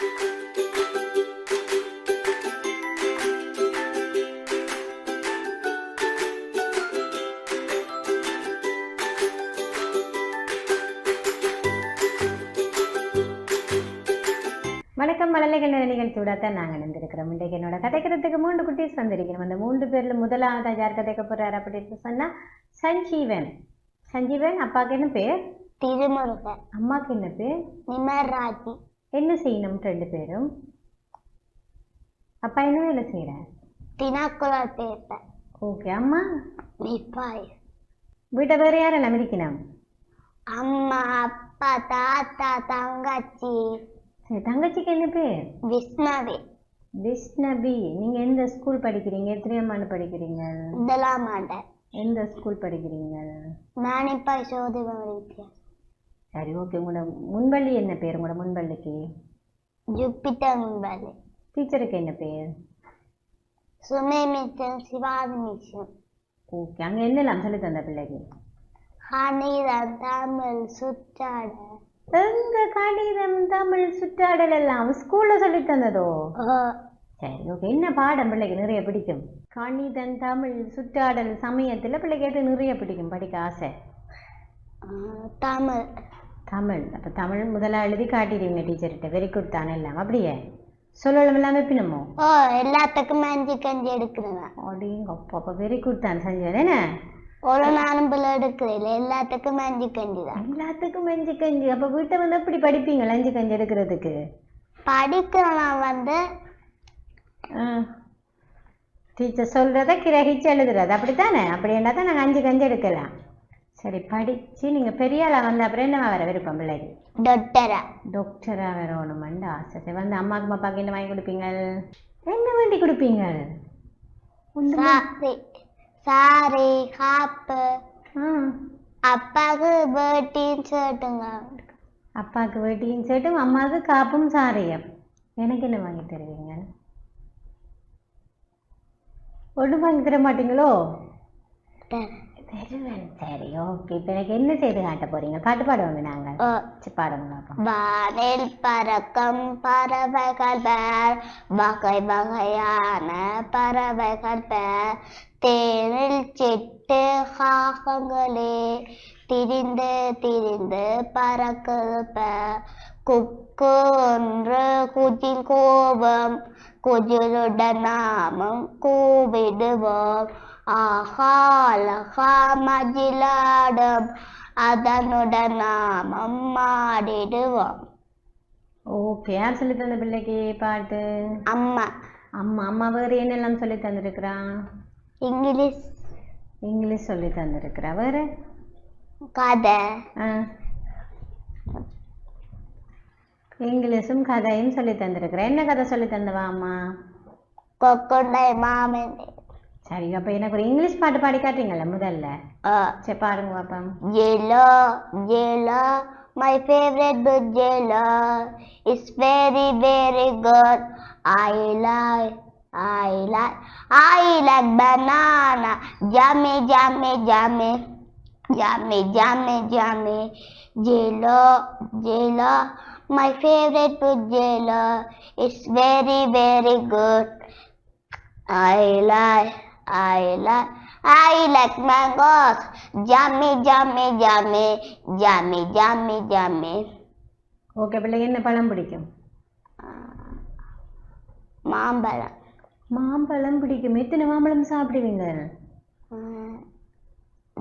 வணக்கம் மழலைகள் நிகழ்ச்சியோட தான் நாங்கள் நினைந்திருக்கிறோம் இன்றைக்கு என்னோட கதைக்கிறதுக்கு மூன்று குட்டீஸ் வந்திருக்கிறோம். அந்த மூன்று பேர்ல முதலாவது யார் கதைக்க போறாரு அப்படின்னு சொன்னா சஞ்சீவன். சஞ்சீவன் அப்பாவுக்கு என்ன பேர்? திருமுருகன். அம்மாவுக்கு என்ன பேர்? நிமர்ராஜி. என்ன செய்யணும் ரெண்டு பேரும்? அப்பா என்ன வேலை செய்கிறார் தினாக்குளர் பேப்பர் ஓகே அம்மா? மிப்பாய் வீட்டை வேற யாரெல்லாம் இருக்கணும் அம்மா அப்பா தாத்தா தங்கச்சி. சரி தங்கச்சிக்கு என்ன பேர்? விஷ்ணவி. விஷ்ணபி நீங்க எந்த ஸ்கூல் படிக்கிறீங்க? எத்தனையாம் ஆண்டு படிக்கிறீங்க? இதெல்லாம் மாட்டேன் எந்த ஸ்கூல் படிக்கிறீங்க? நான் இப்ப சோதிவம் இருக்கேன் சரி ஓகே உங்களோட முன்பள்ளி என்ன பேர்? உங்களோட முன்பள்ளிக்கு ஜூப்பிட்டர் மிம்பலி டீச்சருக்கு என்ன பேர்? சுமே மிஷன் சிவாஜி மிஷன் ஓகே அங்கே என்னெல்லாம் சொல்லி தந்த பிள்ளைக்கு? ஹனிதம் தமிழ் சுற்றாட எங்க கணிதம் தமிழ் சுற்றாடல் எல்லாம் ஸ்கூல்ல சொல்லி தந்ததோ? சரி ஓகே என்ன பாடம் பிள்ளைக்கு நிறைய பிடிக்கும்? கணிதம் தமிழ் சுற்றாடல் சமயத்துல பிள்ளை கேட்டு நிறைய பிடிக்கும்? படிக்க ஆசை? தமிழ். தமிழ். அப்ப தமிழ் முதல்ல எழுதி காட்டிடுவீங்க டீச்சர்கிட்ட வெரி குட் தானே எல்லாம்? அப்படியே. சொல்லலும் இல்லாம பின்னமோ ஓ எல்லாத்துக்கும் அஞ்சு கஞ்சி எடுக்கிறேன் அப்படிங்க அப்பா அப்போ வெரி குட் தான் செஞ்சேன் என்ன? ஒரு நாளும் பிள்ளை எடுக்கிறேன் எல்லாத்துக்கும் அஞ்சு கஞ்சி தான். எல்லாத்துக்கும் அஞ்சு கஞ்சி அப்ப வீட்டை வந்து எப்படி படிப்பீங்க அஞ்சு கஞ்சி எடுக்கிறதுக்கு? படிக்கிறவன் வந்து. டீச்சர் சொல்றத கிரகிச்சு எழுதுறது. அப்படித்தானே? அப்படின்னா தான் நாங்கள் அஞ்சு கஞ்சி எடுக்கலாம். சரி படிச்சு நீங்க பெரிய ஆளா வந்து அப்புறம் என்னவா வர விருப்பம் பிள்ளைக்கு? டொட்டரா டாக்டரா வரணுமெண்டு ஆசை. சரி வந்து அம்மாவுக்கு அப்பாவுக்கு என்ன வாங்கி கொடுப்பீங்க என்ன வேண்டி கொடுப்பீங்க சாரி. காப்பு அப்பாவுக்கு பேட்டின்னு ஷர்ட்டுங்க அப்பாவுக்கு வேட்டியும் சேட்டும் அம்மாவுக்கு காப்பும் சாரியம். எனக்கு என்ன வாங்கி தருவீங்க ஒன்றும் வாங்கி தர மாட்டீங்களோ? தருவேன் சரி ஓகே. இப்போ எனக்கு என்ன செய்து காட்ட போறீங்க? பாட்டு பாடுவோங்க நாங்கள் பாடுங்க வானில் பறக்கும் பறவைகள் பேர் வகை வகையான பறவைகள் பேர். தேனில் சிட்டு காகங்களே திரிந்து திரிந்து பறக்குது பேர். குக்கு ஒன்று குஜில் கோபம் குஜிலுடன் நாமும் கூவிடுவோம். ஆஹா அழகா மஜிலாடும் அதனுடன் நாமம் மாடிடுவோம் ஓகே யார் சொல்லி தந்த பிள்ளைக்கு பாட்டு? அம்மா. அம்மா அம்மா வேறு என்னெல்லாம் சொல்லி தந்திருக்கிறான் இங்கிலீஷ். இங்கிலீஷ் சொல்லி தந்திருக்கிறா வேறு? கதை. இங்கிலீஷும் கதையும் சொல்லி தந்திருக்கிறேன் என்ன கதை சொல்லி தந்தவா அம்மா? கொக்குண்டை மாமன் சரி அப்போ எனக்கு ஒரு இங்கிலீஷ் பாட்டு பாடி காட்டுறீங்களா முதல்ல சரி பாருங்க பாப்பா Yellow, yellow, my favorite yellow. It's very, very good. I like, I like, I like banana. Yummy, yummy, yummy. Yummy, yummy, yummy. Yellow, yellow, my favorite yellow. It's very, very good. I like, I like, I like mangoes. Yummy, yummy, yummy, yummy, yummy, yummy. Okay பிள்ளைக்கு என்ன பழம் பிடிக்கும்? மாம்பழம். மாம்பழம் பிடிக்கும். எத்தனை மாம்பழம் சாப்பிடுவீங்க?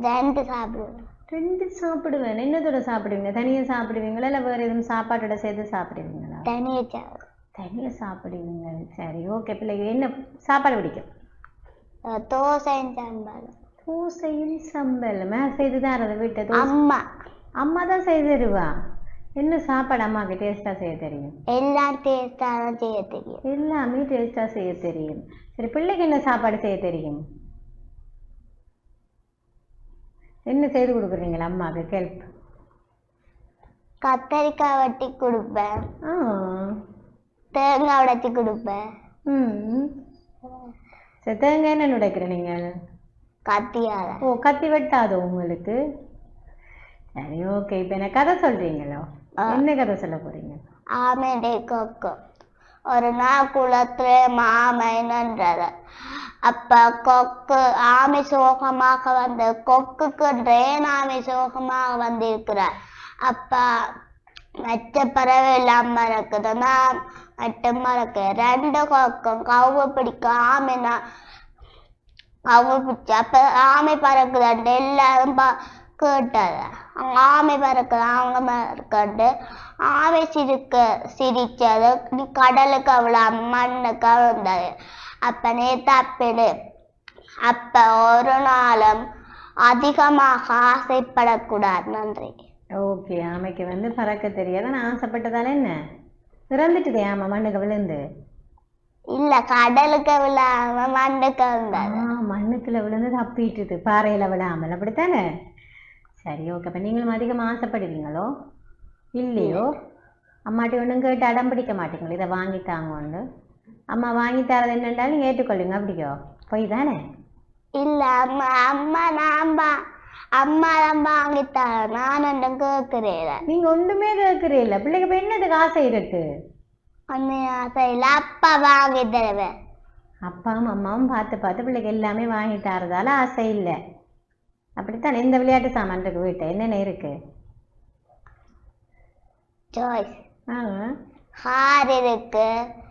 ரெண்டு சாப்பிடுவேன். ரெண்டு சாப்பிடுவேன். என்னத்தோட சாப்பிடுவீங்க? தனியாக சாப்பிடுவீங்களா? இல்லை வேறு எதுவும் சாப்பாட்டோட சேர்த்து சாப்பிடுவீங்களா? தனியாக தனியாக சாப்பிடுவீங்க. சரி ஓகே பிள்ளைக்கு என்ன சாப்பாடு பிடிக்கும்? தோசையும் சாம்பாரும் தோசையும் சம்பளமா? செய்து தான் அதை வீட்டை அம்மா. அம்மா தான் செய்து தருவா? என்ன சாப்பாடு அம்மாவுக்கு டேஸ்ட்டாக செய்ய தெரியும்? எல்லாம் டேஸ்டாக தான் செய்ய தெரியும். எல்லாமே டேஸ்ட்டாக செய்ய தெரியும். சரி பிள்ளைக்கு என்ன சாப்பாடு செய்ய தெரியும்? என்ன செய்து கொடுக்குறீங்களா அம்மாவுக்கு? ஹெல்ப் கத்தரிக்காய் வெட்டி கொடுப்பேன். தேங்காய் உடைச்சி கொடுப்பேன். ம். சரி தேங்காய் என்ன உடைக்கிற நீங்கள் கத்தியால ஓ கத்தி வெட்டாதோ உங்களுக்கு? சரி ஓகே இப்போ என்ன கதை சொல்றீங்களோ. என்ன கதை சொல்ல போறீங்க? ஆமையுடைய கொக்கு. ஒரு நாள் குளத்துல மாமை நின்றது. அப்ப கொக்கு ஆமை சோகமாக வந்து கொக்குக்கு ட்ரெயின் ஆமை சோகமாக வந்திருக்கிறார். அப்ப மற்ற பறவை எல்லாம் மறக்குது நான் மட்டும் ரெண்டு காக்கம் கவு பிடிக்க ஆமைனா கவு பிடிச்சி அப்ப ஆமை பறக்குதாண்டு எல்லாரும் பா கேட்டது அவங்க ஆமை பறக்குது அவங்க மறக்கண்டு ஆமை சிரிக்க சிரிச்சது நீ கடலுக்கு அவ்வளோ மண்ணுக்கு அவிழ்ந்தது அப்ப நேற்று தப்பிடு அப்ப ஒரு நாளும் அதிகமாக ஆசைப்படக்கூடாது நன்றி ஓகே ஆமைக்கு வந்து பறக்க தெரியாது நான் ஆசைப்பட்டதால என்ன இறந்துட்டுதே ஆமா மண்ணுக்கு விழுந்து. இல்ல கடலுக்கு விழாம மண்ணுக்கு ஆ மண்ணுக்குள்ள விழுந்து தப்பிட்டுது. பாறையில விழாமல் அப்படித்தானே? சரி ஓகே அப்ப நீங்களும் அதிகமா ஆசைப்படுவீங்களோ? இல்லையோ? அம்மாட்டி ஒன்றும் கேட்டு அடம் பிடிக்க மாட்டீங்களோ? இதை வாங்கி தாங்கன்னு. அம்மா வாங்கி தரது என்னென்றாலும் ஏற்றுக்கொள்ளுங்க அப்படியோ? பொய் தானே இல்ல அம்மா அம்மா நான் பா- அம்மா தான் வாங்கித்தார நான் ஒன்றும் கேட்கிறேன் நீங்க ஒண்ணுமே கேட்குறீல்ல பிள்ளைக்கு இப்ப என்னதுக்கு ஆசை இருக்கு? ஒன்னும் ஆசை இல்ல. அப்பா வாங்கி தருவேன் அப்பாவும் அம்மாவும் பார்த்து பார்த்து பிள்ளைக்கு எல்லாமே வாங்கி தரதால ஆசை இல்லை. அப்படித்தானே? இந்த விளையாட்டு சாமான் இருக்கு வீட்டை என்னென்ன இருக்கு? சாய்ஸ் ஆ. ஹார் இருக்கு.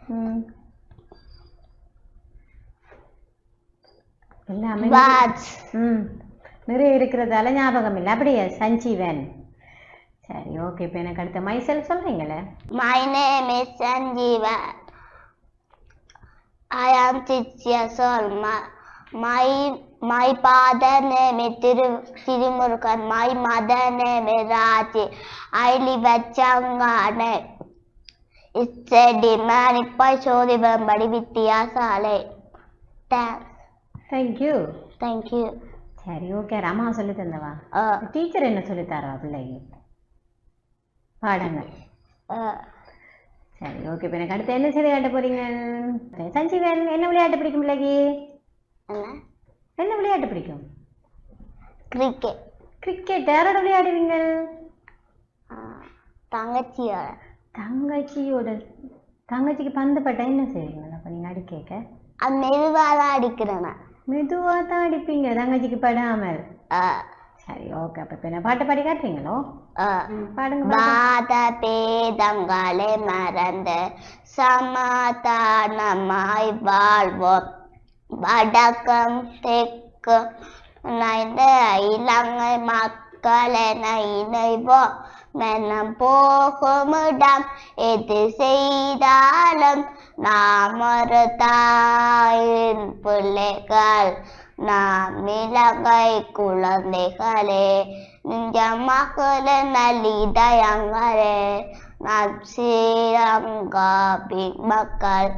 ம். எல்லாமே வாட்ச் ம். நிறைய இருக்கிறதால ஞாபகம் இல்லை அப்படியே சஞ்சீவன் சரி ஓகே இப்போ எனக்கு அடுத்த myself is Sanjeeva. I am six years old. My my, my father name is Thiru, Thirumurugan. My mother name is Raji. I live at Changane. It's a demand இப்போ சோதிபம்படி வித்தியாசாலை thanks thank you thank you சரி okay Rama சொல்லி தந்தவா? Teacher என்ன சொல்லி தரவா பிள்ளைக்கு? பாடங்கள். சரி ஓகே இப்போ எனக்கு அடுத்து என்ன செய்தி காட்ட போறீங்க? சஞ்சீவன் என்ன விளையாட்டு பிடிக்கும் பிள்ளைக்கு? என்ன? விளையாட்டு பிடிக்கும்? கிரிக்கெட் கிரிக்கெட் யாரோட விளையாடுவீங்க தங்கச்சியோட. தங்கச்சியோட. தங்கச்சிக்கு பந்து பட்டா என்ன செய்வீங்க? அப்போ நீங்கள் அடிக்க அது மெதுவாக தான் அடிக்கிறேன் மெதுவாக தான் அடிப்பீங்க தங்கச்சிக்கு படாமல். சரி ஓகே அப்போ இப்போ பாட்டு பாடி காட்டுறீங்களோ. பாடுங்க. வாத பேதங்களை மறந்து சமாதானமாய் வாழ்வோம். வடக்கம் தெற்கு இணைந்த இலங்கை மக்களென இணைவோம் மனம் போகுமிடம் எது செய்தாலும் நாம் ஒரு தாயின் பிள்ளைகள் நாம் இலங்கை குழந்தைகளே நெஞ்ச நலிதயங்களே நாம் ஸ்ரீலங்கா மக்கள்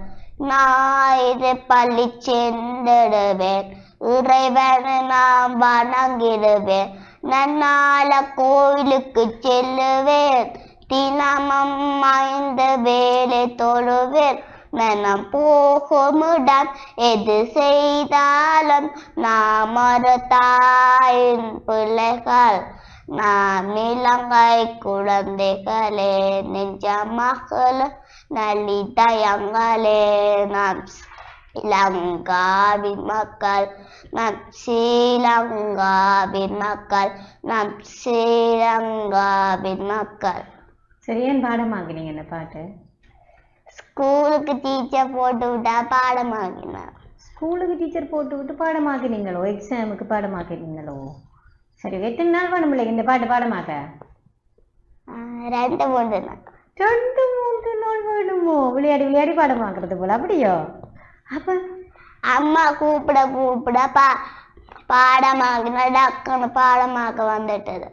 ஞாயிறு பள்ளி சென்றிடுவேன் இறைவனை நாம் வணங்கிடுவேன் நன்னால கோயிலுக்கு செல்லுவேன் தினமும் ஐந்து வேலை தொழுவேன் மனம் போகுமிடம் எது செய்தாலும் நாம் ஒரு தாயின் பிள்ளைகள். நாம் இலங்கை குழந்தைகளே நெஞ்ச மகள் நல்லிதயங்களே நாம் இலங்காவின் மக்கள் நம் ஸ்ரீலங்காவின் மக்கள் நம் ஸ்ரீலங்காவின் மக்கள். சரி ஏன் பாடமாக்குனீங்க இந்த பாட்டு. ஸ்கூலுக்கு டீச்சர் போட்டு விட்டா பாடமாக்கினார் ஸ்கூலுக்கு டீச்சர் போட்டு விட்டு பாடமாக்குனீங்களோ எக்ஸாமுக்கு பாடமாக்குனீங்களோ சரி எத்தனை நாள் வேணும் பிள்ளைங்க இந்த பாட்டு பாடமாக்க ரெண்டு மூன்று நாள். ரெண்டு மூன்று நாள் வேணுமோ? விளையாடி விளையாடி பாடமாக்குறது போல அப்படியோ? அப்ப அம்மா கூப்பிட கூப்பிட பா பாடமாக்கினா டக்குன்னு பாடமாக்க வந்துட்டது.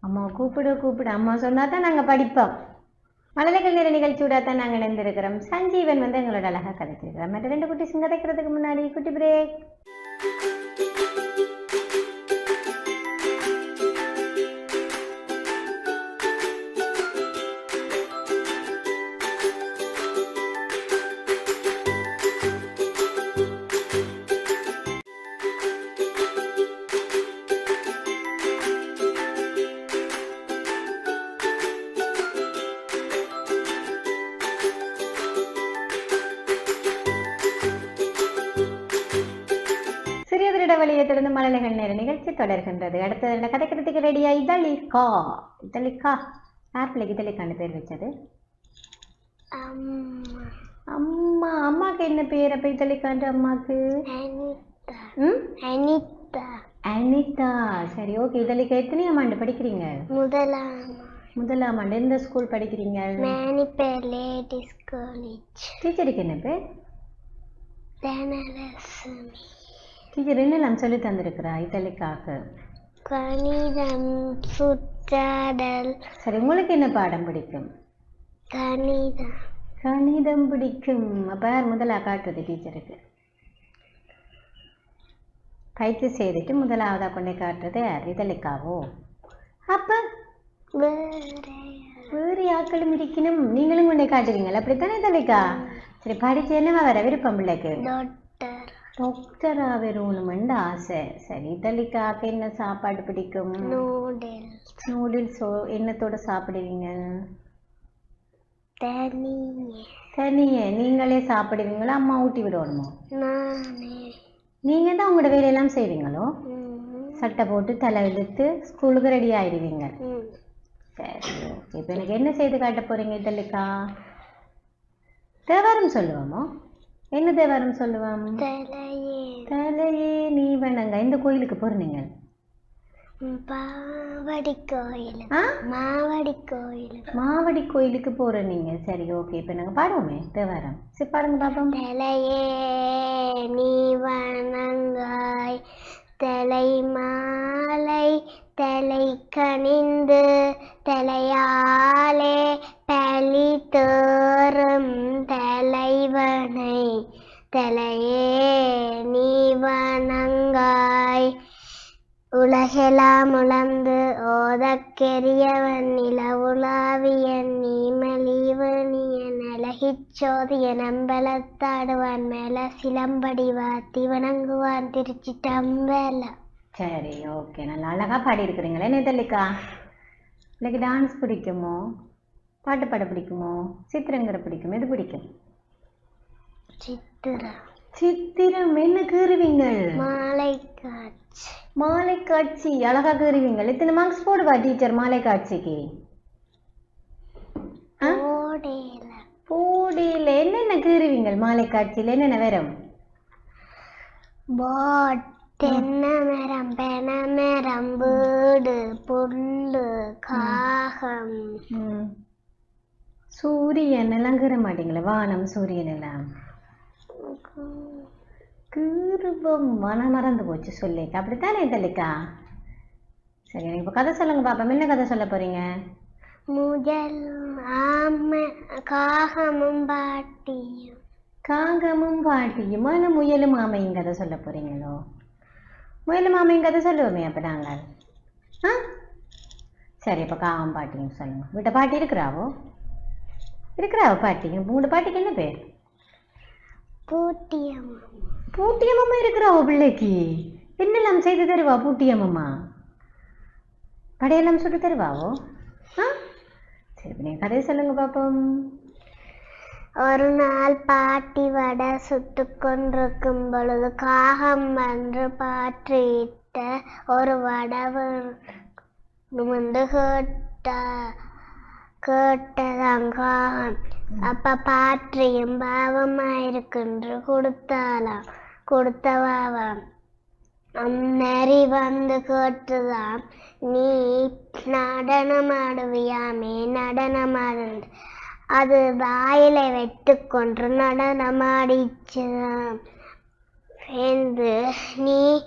அம்மா கூப்பிடு கூப்பிடு. அம்மா சொன்னா தான் நாங்கள் படிப்போம். மழலைகள் நிற நிகழ்ச்சியோட தான் நாங்கள் இணைந்திருக்கிறோம். சஞ்சீவன் வந்து எங்களோட அழகா கதைச்சிருக்கிறோம் மற்ற ரெண்டு குட்டி சிங்கதைக்கிறதுக்கு முன்னாடி குட்டி பிரேக். தொடர்கின்றது. அடுத்தது கதைக்கிறதுக்கு ரெடியா இதழிக்கா இதழிக்கா யார் பிள்ளைக்கு இதழிக்கான்னு பேர் வச்சது? அம்மா. அம்மா. அம்மாக்கு என்ன பேர்? அப்ப இதழிக்கான்ற அம்மாக்கு? அனிதா. ம்? அனிதா. அனிதா. சரி ஓகே. இதழிக்கா எத்தனையாம் ஆண்டு படிக்கிறீங்க? முதலாம். முதலாம் ஆண்டு. எந்த ஸ்கூல் படிக்கிறீங்க? Manipay ladies college. டீச்சருக்கு என்ன பேர்? தனலட்சுமி டீச்சர் என்னெல்லாம் சொல்லி தந்திருக்கிறா இதழிக்காக கணிதம் சுற்றாடல். சரி உங்களுக்கு என்ன பாடம் பிடிக்கும்? கணிதம். கணிதம் பிடிக்கும். அப்ப யார் முதலா காட்டுறது டீச்சருக்கு? பயிற்சி செய்துட்டு முதலாவதா கொண்டே காட்டுறது யார்? இதழிக்காவோ அப்ப வேற வேறு ஆக்களும் இருக்கணும். நீங்களும் கொண்டே காட்டுவீங்களா. அப்படித்தானே இதழிக்கா சரி படிச்சு என்னவா வர விருப்பம் பிள்ளைக்கு? டாக்டர் டாக்டரா வரணுமெண்டு ஆசை. சரி இதழிக்காக்கு என்ன சாப்பாடு பிடிக்கும்? நூடல் நூடுல்ஸ் என்னத்தோட சாப்பிடுவீங்க? தனியே. தனியே நீங்களே சாப்பிடுவீங்களா? அம்மா ஊட்டி விடணுமோ? நானே. நீங்க தான் உங்களோட வேலையெல்லாம் செய்வீங்களோ? சட்டை போட்டு தலை இழுத்து ஸ்கூலுக்கு ரெடி ஆயிடுவீங்க. சரி இப்போ எனக்கு என்ன செய்து காட்ட போறீங்க இதழிக்கா தேவாரம் சொல்லுவோமோ? என்ன தேவாரம் சொல்லுவோம்? தலையே. நீ வணங்க. இந்த கோயிலுக்கு போறீங்க? பாவடி கோயில். ஆ? மாவடி கோயில். மாவடி கோயிலுக்கு போற நீங்க. சரி ஓகே. இப்போ நாங்க பாடுவோமே. தேவாரம். சரி பாடுங்க பாப்போம். தலையே நீ வணங்காய். தலை மாலை தலை கனிந்து தலையாலே பலி தோறும் தலைவனை தலையே நீ வணங்காய். உலகெலாம் உழந்து ஓதக்கெரியவன் நிலவுலாவியன் நீமலிவனியன் அழகிச்சோதியன் அம்பலத்தாடுவான் மேல சிலம்படி வாத்தி வணங்குவான் திருச்சி தம்பல. சரி ஓகே நல்லா அழகா பாடி இருக்கிறீங்களே நேதலிக்கா எனக்கு டான்ஸ் பிடிக்குமோ? பாட்டு பாட பிடிக்குமோ? சித்திரங்கிற பிடிக்குமோ. எது பிடிக்கும்? சித்திரா சித்திரம். என்ன கீறுவீங்கள்? மாலை காட்சி மாலை காட்சி அழகா கீறுவீங்கள். எத்தனை மார்க்ஸ் போடுவா டீச்சர் மாலை காட்சிக்கு போடியில் என்னென்ன கீறுவீங்கள் மாலை காட்சியில் என்னென்ன வரும்? போட் தென்னை மரம் வீடு புல்லு காகம். சூரியன் எல்லாம் கீற மாட்டீங்களா வானம் சூரியன் எல்லாம்? கீறுபம் மனம் மறந்து போச்சு சொல்லிக்க அப்படித்தானே தள்ளிக்கா சரி எனக்கு இப்போ கதை சொல்லுங்க பாப்பா என்ன கதை சொல்ல போறீங்க? முதல் ஆமை காகமும் பாட்டியும். காகமும் பாட்டியும் ஆனா முயலும் ஆமையும் கதை சொல்ல போறீங்களோ? முயலும் ஆமையும் கதை சொல்லுவோமே அப்ப நாங்கள். ஆ? சரி அப்ப காகம் பாட்டியும் சொல்லுங்க. வீட்டை பாட்டி இருக்கிறாவோ? இருக்கிறாவோ பாட்டி. உங்களோட பாட்டிக்கு என்ன பேர்? பூட்டியம் பூட்டியம்மா இருக்கிறாவோ பிள்ளைக்கு. என்னெல்லாம் செய்து தருவா பூட்டியம்மா படையெல்லாம் சுட்டு தருவாவோ ஆ? சரி இப்ப நீங்க கதையை சொல்லுங்க பாப்போம். ஒரு நாள் பாட்டி வடை சுட்டு கொண்டிருக்கும் பொழுது காகம் வந்து பாற்றிட்ட ஒரு வடை வந்து கேட்ட கேட்டதாம் காகம் அப்ப பாற்றியும் பாவமாயிருக்கின்று கொடுத்தாளாம். கொடுத்தவாவாம். വന്ന് வந்து നീ நீ நடனமாடுவியாமே நடனமாடு அது வாயிலை வைத்துக்கொண்டு நடனமாடிச்சுதாம். என்று நீ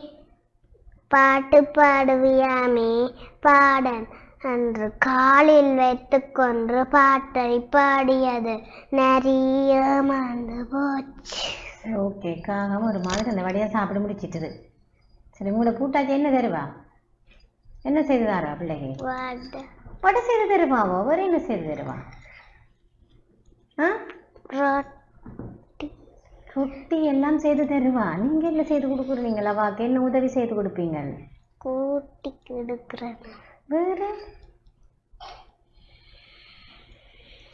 பாட்டு பாடுவியாமே பாடன் என்று காலில் வைத்துக்கொண்டு பாட்டை பாடியது. நிறைய மறந்து போச்சு. ஓகே காகம் ஒரு மாதிரி அந்த வடையை சாப்பிட முடிச்சிட்டுது. சரி உங்களை கூட்டாச்சி என்ன தருவா? என்ன செய்து தரா பிள்ளைக்கு வடை. செய்து தருவாவோ? வேற என்ன செய்து தருவா? ஆ? ரொட்டி. ரொட்டி எல்லாம் செய்து தருவா? நீங்க என்ன செய்து கொடுக்குறீங்களா வாக்கு என்ன உதவி செய்து கொடுப்பீங்க? கூட்டி எடுக்கிறேன் வேற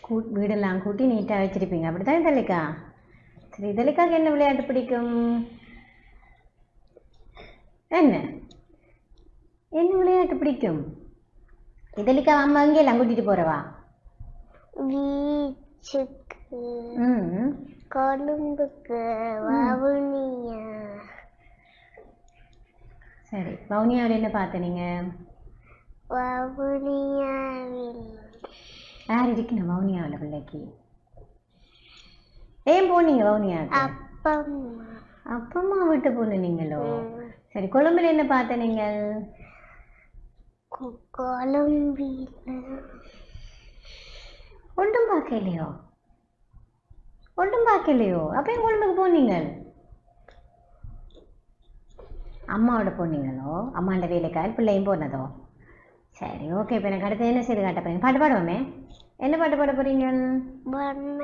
கூ வீடெல்லாம் கூட்டி நீட்டாக வச்சிருப்பீங்க அப்படிதான் இதழிக்கா சரி இதழிக்காக்கு என்ன விளையாட்டு பிடிக்கும் என்ன என்ன விளையாட்டு பிடிக்கும் இதலிக்கா அம்மா அங்கேயெல்லாம் கூட்டிட்டு போறவா பீச்சுக்கு ம் கொழும்புக்கு வவுனியா சரி வவுனியாவில் என்ன பார்த்த நீங்க வவுனியாவில் யார் இருக்கணும் வவுனியாவில் பிள்ளைக்கு? ஏன் போனீங்க வவுனியாவுக்கு? அப்பம்மா. வீட்டு போன நீங்களோ? சரி கொழும்புல என்ன பார்த்த நீங்கள்? ஒன்றும் பார்க்கலையோ? ஒன்றும் பார்க்கலையோ? அப்போ கொழும்புக்கு போனீங்க அம்மாவோட போனீங்களோ? அம்மாண்ட வேலைக்கார் பிள்ளையும் போனதோ? சரி ஓகே இப்போ எனக்கு அடுத்து என்ன செய்து காட்ட போறீங்க? பாட்டு பாடுவோமே. என்ன பாட்டு பாட போறீங்க? வண்ண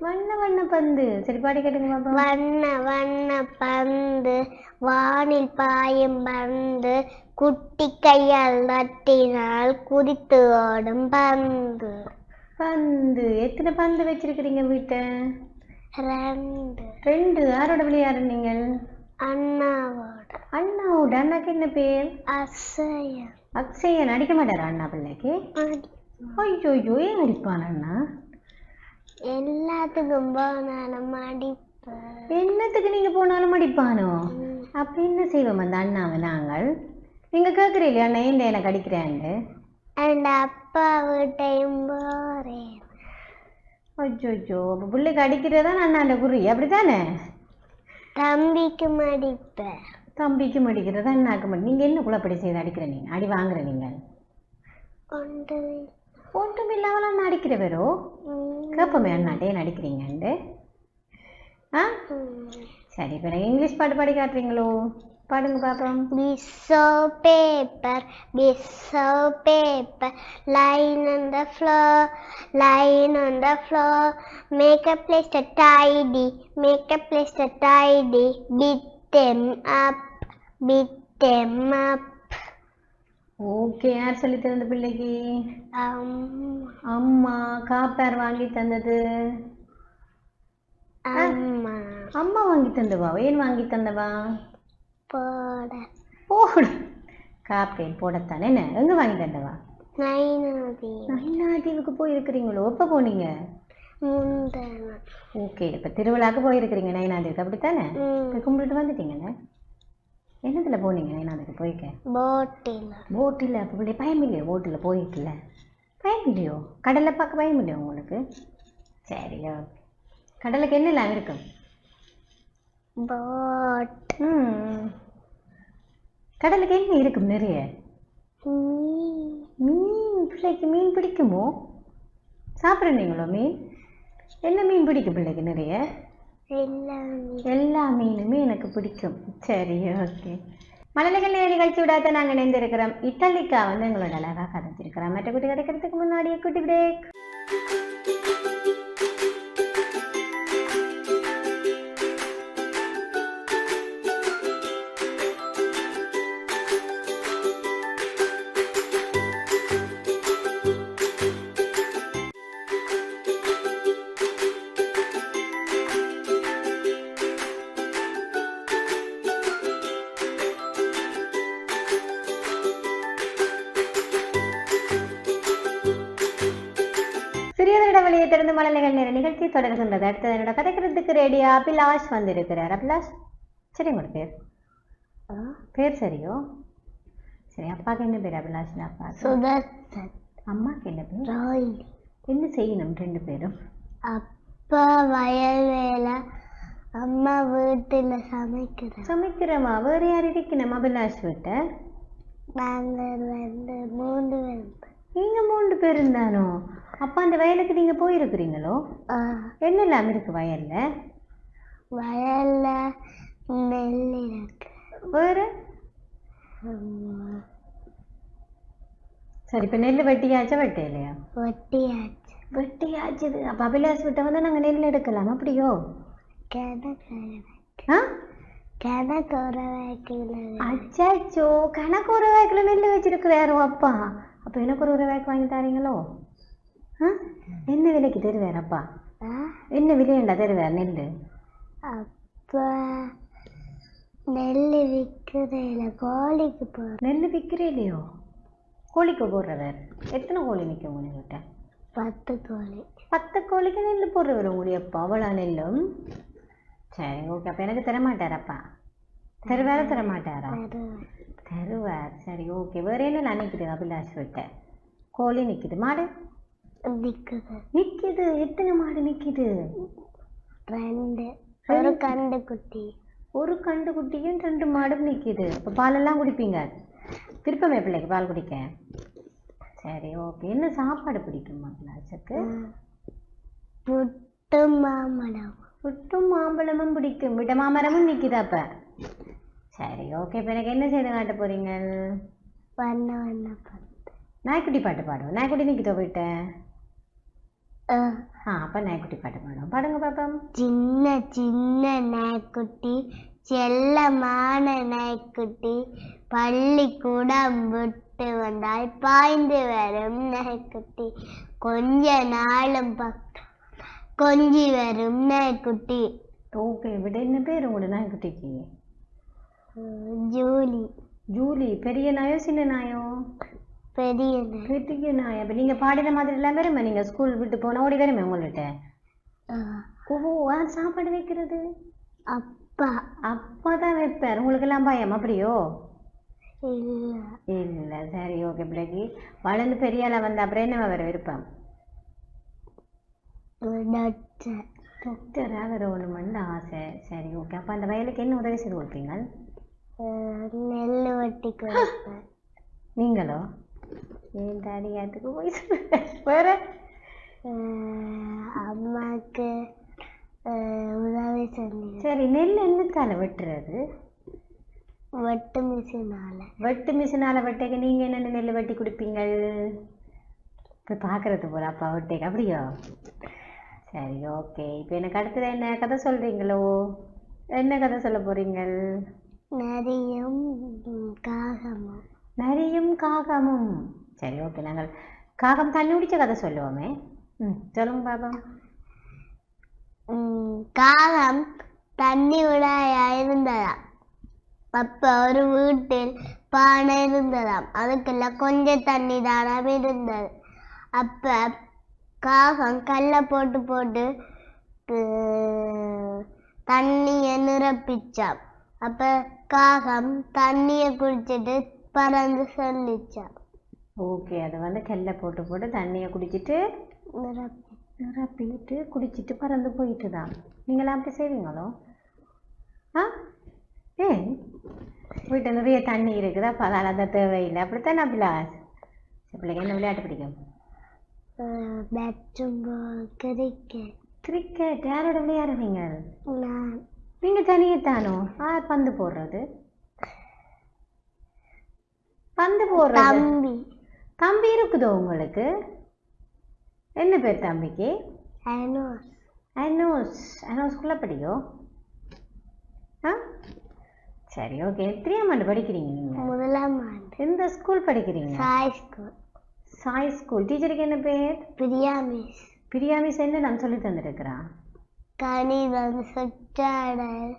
வண்ண வண்ண பந்து. சரி பாடி கேட்டுங்க பாப்போம். வண்ண வண்ண பந்து வானில் பாயும் பந்து குட்டி கையால் தட்டினால் குதித்து ஓடும் பந்து. பந்து. எத்தனை பந்து வச்சிருக்கிறீங்க வீட்டை? ரெண்டு. ரெண்டு. யாரோட விளையாடு நீங்கள்? அண்ணாவோட. அண்ணாவோட. அண்ணாக்கு என்ன பேர்? அசையம் அக்ஷயன் அடிக்க மாட்டாரா அண்ணா பிள்ளைக்கு ஐயோ ஏன் அடிப்பான் அண்ணா எல்லாத்துக்கும் போனாலும் அடிப்பேன் என்னத்துக்கு நீங்க போனாலும் அடிப்பானோ அப்ப என்ன செய்வோம் அந்த அண்ணாவை நாங்கள் நீங்க கேட்குறீங்களா அண்ணா ஏன் எனக்கு அடிக்கிறேன்னு அந்த அப்பா வீட்டையும் போறேன் ஐயோ அப்போ பிள்ளைக்கு அடிக்கிறதா அண்ணாண்ட குறி அப்படித்தானே தம்பிக்கும் அடிப்பேன் தம்பிக்கும் அடிக்கிறதா அண்ணாக்கு மட்டும் நீங்க என்ன குழப்படி செய்து அடிக்கிற நீங்க? அடி வாங்குற நீங்க? கொண்டு. ஒன்றும் இல்லாமல் அண்ணா அடிக்கிறவரோ கேட்போமே அண்ணாட்டே ஏன் அடிக்கிறீங்கன்ட்டு ஆ? சரி எனக்கு இங்கிலீஷ் பாட்டு பாடி காட்டுறீங்களோ? பாடுங்க பாப்போம். Piece of paper, piece of paper, lying on the floor, lying on the floor. Make a place to tidy, make a place to tidy. Beat them up, beat them up. Okay யார் சொல்லி தந்த பிள்ளைக்கு? அம்மா காப்பேர் வாங்கி தந்தது. அம்மா. அம்மா வாங்கி தந்தவா? ஏன் வாங்கி தந்தவா? போட. போடு காப்பேன் போடத்தானே? என்ன? எங்க வாங்கி தந்தவா? நைனாதி நைனாதீவுக்கு போயிருக்கிறீங்களோ? எப்போ போனீங்க? ஓகே இப்போ திருவிழாக்கு போயிருக்கிறீங்க நைனாதீவுக்கு அப்படித்தானே? கும்பிட்டுட்டு வந்துட்டீங்கண்ணே என்னத்துல போனீங்க நைனாதீவுக்கு போய்க்க? போட்டில். போட்டில் அப்போ பிள்ளை பயம் இல்லையோ? போட்டில் போயிருக்குல்ல பயம் இல்லையோ? கடலை பார்க்க பயம் இல்லையோ உங்களுக்கு? சரி ஓகே. கடலுக்கு என்னெல்லாம் இருக்கும்? போட். கடலுக்கு என்ன இருக்கும் நிறைய? மீன். மீன் பிள்ளைக்கு மீன் பிடிக்குமோ? சாப்பிட்றீங்களோ மீன்? என்ன மீன் பிடிக்கும் பிள்ளைக்கு நிறைய? எல்லா மீனுமே எனக்கு பிடிக்கும். சரி ஓகே. மழலைகள் நேர நிகழ்ச்சி விடாத நாங்கள் இணைந்திருக்கிறோம். இத்தாலிக்கா வந்து எங்களோட அழகாக கதைச்சிருக்கிறோம் மற்ற குட்டி கிடைக்கிறதுக்கு முன்னாடியே குட்டி பிரேக். தொடர்கின்றது. அடுத்தது என்னோட கதைக்கிறதுக்கு ரெடியா அபிலாஷ் வந்திருக்கிறார். அபிலாஷ் சரி உங்களோட பேர்? பேர் சரியோ? சரி அப்பாவுக்கு என்ன பேர் அபிலாஷ்? அப்பா சுதர்சன். அம்மாக்கு என்ன பேர்? ராய். என்ன செய்யணும் ரெண்டு பேரும்? அப்பா வயல் வேலை அம்மா வீட்டுல சமைக்கிறேன். சமைக்கிறோமா வேறு யார் இருக்கணும் அபிலாஷ் விட்ட? நாங்கள் ரெண்டு மூணு பேர். நீங்க மூன்று பேர் இருந்தானோ அப்பா அந்த வயலுக்கு நீங்க போயிருக்கிறீங்களோ? என்னெல்லாம் இருக்கு வயல்ல? வயல்ல நெல் இருக்கு. வேறு. சரி இப்போ நெல் வெட்டியாச்சா வெட்டையிலையா ஒட்டியாச்சு வெட்டியாச்சுது. அப்போ அபிலாஷ் விட்ட வந்து நாங்கள் நெல் எடுக்கலாம் அப்படியோ? ஆ? கணக்கு அச்சாச்சோ கணக்கு ஒரு வேக்கில் நெல் வச்சிருக்கிறாரோ அப்பா. அப்போ எனக்கு ஒரு வேக்கு வாங்கி தாரீங்களோ? என்ன விலைக்கு தருவார் அப்பா? என்ன விலையண்டா தருவார் நெல் அப்பா நெல் விற்க விற்கிறேல கோழிக்கு போற நெல் விற்கிறே இல்லையோ? கோழிக்கு போடுறவர். எத்தனை கோழி நிற்கும் உங்ககிட்ட பத்து கோழி. பத்து கோழிக்கு நெல் போடுறவர் உங்களுடைய அப்பா. அவ்வளோ நெல்லும். சரி ஓகே அப்போ எனக்கு தர மாட்டாரப்பா தருவார தர மாட்டாரா தருவேன் தருவார். சரி ஓகே. வேற என்ன நினைக்குது அபிலாஷ் விட்ட கோழி நிற்கிது. மாடு? விற்குது நிற்கிது எத்தனை மாடு நிற்கிது ரெண்டு. ஒரு கண்டு குட்டி. ஒரு கண்டு குட்டியும் ரெண்டு மாடும் நிற்கிது இப்போ பாலெல்லாம் குடிப்பீங்க? திருப்பமே பிள்ளைக்கு பால் குடிக்க? சரி ஓகே. என்ன சாப்பாடு பிடிக்கும் அபிலாஷுக்கு புட்டு மாமடம் புட்டும் மாம்பழமும் பிடிக்கும். விட மாமரமும் நிற்கிதா அப்ப. சரி ஓகே. இப்போ எனக்கு என்ன செய்து காட்ட போறீங்க? வண்ண வண்ண பத்து நாய்க்குட்டி பாட்டு பாடுவோம். நாய்க்குட்டி நிற்கிதோ போயிட்ட அப்போ நாய்க்குட்டி பாட்டு பாடுவோம் பாடுங்க பாப்போம் சின்ன சின்ன நாய்க்குட்டி செல்லமான நாய்க்குட்டி பள்ளிக்கூடம் விட்டு வந்தால் பாய்ந்து வரும் நாய்க்குட்டி கொஞ்ச நாளும் பக்கம் கொஞ்சி வரும் நாய்க்குட்டி ஓகே விட என்ன பேர் உங்களோட நாய்க்குட்டிக்கு ஜூலி ஜூலி பெரிய நாயோ சின்ன நாயோ பெரிய நாய் அப்போ நீங்கள் பாடின மாதிரி எல்லாம் வருமே? நீங்கள் ஸ்கூல் விட்டு போனால் ஓடி வருமே உங்கள்கிட்ட ஓ ஆ சாப்பாடு வைக்கிறது? அப்பா. அப்பா தான் வைப்பார். உங்களுக்கெல்லாம் பயம் அப்படியோ? இல்ல. சரி ஓகே பிள்ளைக்கு. வளர்ந்து பெரிய ஆளா வந்த அப்புறம் என்ன வர விருப்பம்? டாக்டர் டாக்டராக வர ஒன்று ஆசை. சரி ஓகே அப்போ அந்த வயலுக்கு என்ன உதவி செய்து கொடுப்பீங்க நெல் வெட்டி கொடுப்பேன் நீங்களோ ஏன் தாடியாத்துக்கு போய். வேற? அஹ், உதவி செஞ்சேன் சரி நெல் என்னத்தால வெட்டுறது? வெட்டு மிஷினால. வெட்டு மிஷினால வெட்டைக்க நீங்கள் என்னென்ன நெல் வெட்டி கொடுப்பீங்க? போய் பார்க்கறது போல அப்பா வெட்டைக்கு அப்படியோ? சரி ஓகே இப்போ எனக்கு அடுத்தது என்ன கதை சொல்கிறீங்களோ என்ன கதை சொல்ல போகிறீங்க நரியும் உம், காகமும். நரியும் காகமும். சரி ஓகே நாங்கள் காகம் தண்ணி குடிச்ச கதை சொல்லுவோமே. ம் சொல்லுங்க பாபா. உம், காகம் தண்ணி விடாயா இருந்ததாம். அப்ப ஒரு வீட்டில் பானை இருந்ததாம். அதுக்கெல்லாம் கொஞ்சம் தண்ணி தானம் இருந்தது. அப்போ காகம் கல்லை போட்டு போட்டு தண்ணியை தண்ணிய நிரப்பிச்சாம். அப்ப காகம் தண்ணியை குடிச்சிட்டு பறந்து சொல்லிச்சாம் ஓகே அதை வந்து கல்லை போட்டு போட்டு தண்ணியை குடிச்சிட்டு நிரப்பி. நிரப்பிட்டு குடிச்சிட்டு பறந்து போயிட்டு தான் நீங்களாம் அப்படி செய்வீங்களோ? ஆ? ஏன் வீட்டில் நிறைய தண்ணி இருக்குதா அப்போ அதால் அந்த தேவையில்லை. அப்படித்தானே அபிலாஷ்? சரி, பிள்ளைங்க என்ன விளையாட்டு பிடிக்கும்? பேட்டும் கிரிக்கெட் கிரிக்கெட் யாரோட விளையாடுறீங்க நான். நீங்கள் தனியே தானோ யார் பந்து போடுறது? பந்து போடுறது? தம்பி. தம்பி இருக்குதோ உங்களுக்கு? என்ன பேர் தம்பிக்கு? அனோஸ். அனோஸ். அனோஸ்குள்ளே படிக்கோ? ஆ? சரி ஓகே. எத்தனையாம் ஆண்டு படிக்கிறீங்க நீங்கள் முதலாம் ஆண்டு. எந்த ஸ்கூல் படிக்கிறீங்க? சாய் ஸ்கூல் சாய் ஸ்கூல் டீச்சருக்கு என்ன பேர்? பிரியா மிஸ் பிரியா மிஸ் என்ன நான் சொல்லி தந்துருக்குறான் கணிதம் சுற்றாடல்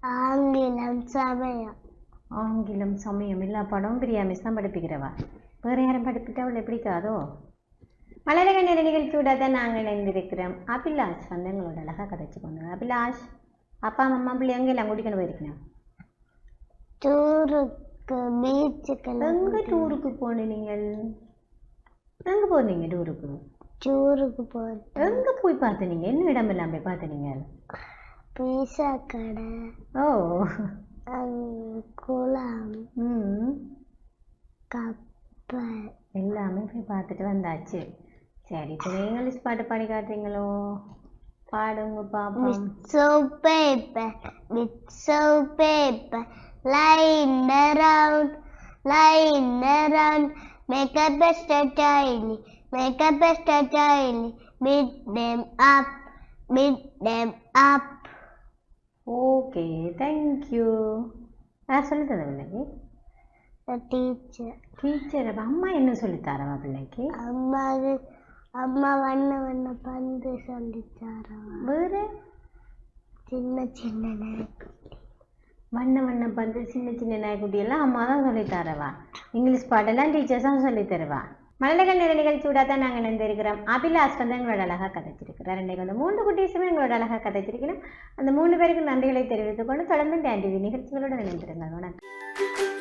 ஆங்கிலம் சமயம். ஆங்கிலம் சமயம் எல்லா பாடமும் பிரியா மிஸ் தான் படிப்பிக்கிறவா? வேறு யாரும் படிப்பிட்டா அவளை பிடிக்காதோ? மலரக நேர நிகழ்ச்சியோட தான் நாங்கள் இணைந்திருக்கிறோம். அபிலாஷ் வந்து எங்களோட அழகாக கதைச்சு கொண்டு அபிலாஷ் அப்பா அம்மா பிள்ளை எங்கே எல்லாம் கூட்டிக்கொண்டு போயிருக்கணும் டூருக்கு பீச்சுக்கு எங்கே டூருக்கு போனீங்க நீங்கள்? எங்கே போனீங்க டூருக்கு? டூருக்கு போகிறோம் எங்கே போய் பார்த்தனீங்க என்ன இடமெல்லாம் போய் பார்த்தனீங்க பீஸா கடை. ஓ. குளம் கப்பல் எல்லாமே போய் பார்த்துட்டு வந்தாச்சு சரி இப்போ இங்கிலீஷ் பாட்டு பாடி காட்டுறீங்களோ பாடுங்க பாப்போம் So paper, with so paper, lying around, lying around, make a best a tiny, make a best a tiny, beat them up, beat them up. Okay thank you யார் சொல்லி தந்த பிள்ளைக்கு. டீச்சர் அப்போ அம்மா என்ன சொல்லி தரவா பிள்ளைக்கு? அம்மா அம்மா வண்ண வண்ண பந்து சொல்லித்தாரவா. வேறு? சின்ன சின்ன நேரம் வண்ண வண்ண பந்து சின்ன சின்ன நாய்க்குட்டி எல்லாம் அம்மா தான் சொல்லித் தரவா இங்கிலீஷ் பாட்டெல்லாம் டீச்சர்ஸ் தான் சொல்லித் தருவா மலர்கள் நிற நிகழ்ச்சியோட தான் நாங்கள் நினைந்திருக்கிறோம் அபிலாஸ் வந்து எங்களோட அழகாக கதைச்சிருக்கிறார். இன்றைக்கு வந்து மூன்று குட்டீஸுமே எங்களோட அழகாக கதைச்சிருக்கிறோம். அந்த மூணு பேருக்கு நன்றிகளை தெரிவித்துக் கொண்டு தொடர்ந்து இந்த டிவி நிகழ்ச்சிகளோட இணைந்திருங்கள். வணக்கம்.